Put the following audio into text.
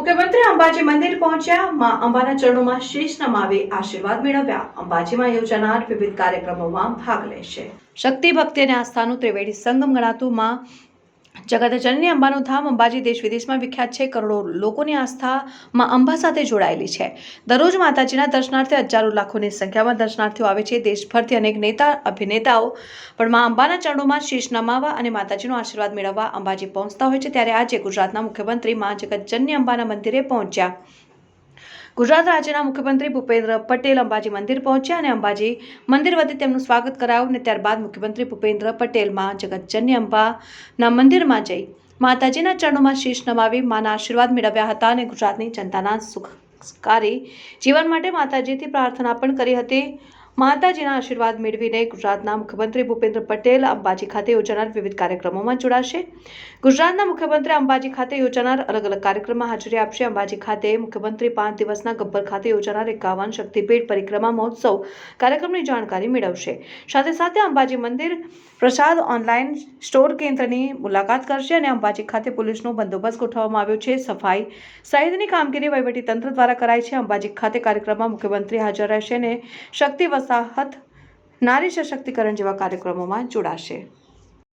મુખ્યમંત્રી અંબાજી મંદિર પહોંચ્યા. માં અંબાના ચરણોમાં શીશ નમાવી આશીર્વાદ મેળવ્યા. અંબાજીમાં યોજાનાર વિવિધ કાર્યક્રમોમાં ભાગ લેશે. શક્તિ ભક્તિ અને આસ્થાનું ત્રિવેણી સંગમ ગણાતું માં જગતજનની અંબાનું ધામ અંબાજી દેશ વિદેશમાં વિખ્યાત છે. કરોડો લોકોની આસ્થા માં અંબા સાથે જોડાયેલી છે. દરરોજ માતાજીના દર્શનાર્થે હજારો લાખોની સંખ્યામાં દર્શનાર્થીઓ આવે છે. દેશભરથી અનેક નેતા, અભિનેતાઓ પણ માં અંબાના ચરણોમાં શીશ નમાવા અને માતાજીનો આશીર્વાદ મેળવવા અંબાજી પહોંચતા હોય છે. ત્યારે આજે ગુજરાતના મુખ્યમંત્રી માં જગતજનની અંબાના મંદિરે પહોંચ્યા. ગુજરાત રાજ્યના મુખ્યમંત્રી ભૂપેન્દ્ર પટેલ અંબાજી મંદિર પહોંચ્યા અને અંબાજી મંદિર વતી તેમનું સ્વાગત કરાયું અને ત્યારબાદ મુખ્યમંત્રી ભૂપેન્દ્ર પટેલમાં જગતજનની અંબાના મંદિરમાં જઈ માતાજીના ચરણોમાં શીશ નમાવી માના આશીર્વાદ મેળવ્યા હતા અને ગુજરાતની જનતાના સુખકારી જીવન માટે માતાજીથી પ્રાર્થના પણ કરી હતી. માતાજીના આશીર્વાદ મેળવીને ગુજરાતના મુખ્યમંત્રી ભૂપેન્દ્ર પટેલ અંબાજી ખાતે યોજાનાર વિવિધ કાર્યક્રમોમાં જોડાશે. ગુજરાતના મુખ્યમંત્રી અંબાજી ખાતે યોજાનાર અલગ અલગ કાર્યક્રમમાં હાજરી આપશે. અંબાજી ખાતે મુખ્યમંત્રી પાંચ દિવસના ગબ્બર ખાતે યોજાનાર એકાવન શક્તિપીઠ પરિક્રમા મહોત્સવ કાર્યક્રમની જાણકારી મેળવશે. સાથે સાથે અંબાજી મંદિર પ્રસાદ ઓનલાઈન સ્ટોર કેન્દ્રની મુલાકાત કરશે અને અંબાજી ખાતે પોલીસનો બંદોબસ્ત ગોઠવવામાં આવ્યો છે. સફાઈ સહિતની કામગીરી વહીવટી તંત્ર દ્વારા કરાય છે. અંબાજી ખાતે કાર્યક્રમમાં મુખ્યમંત્રી હાજર રહેશે અને શક્તિ વસાહત નારી સશક્તિકરણ જેવા કાર્યક્રમોમાં જોડાશે.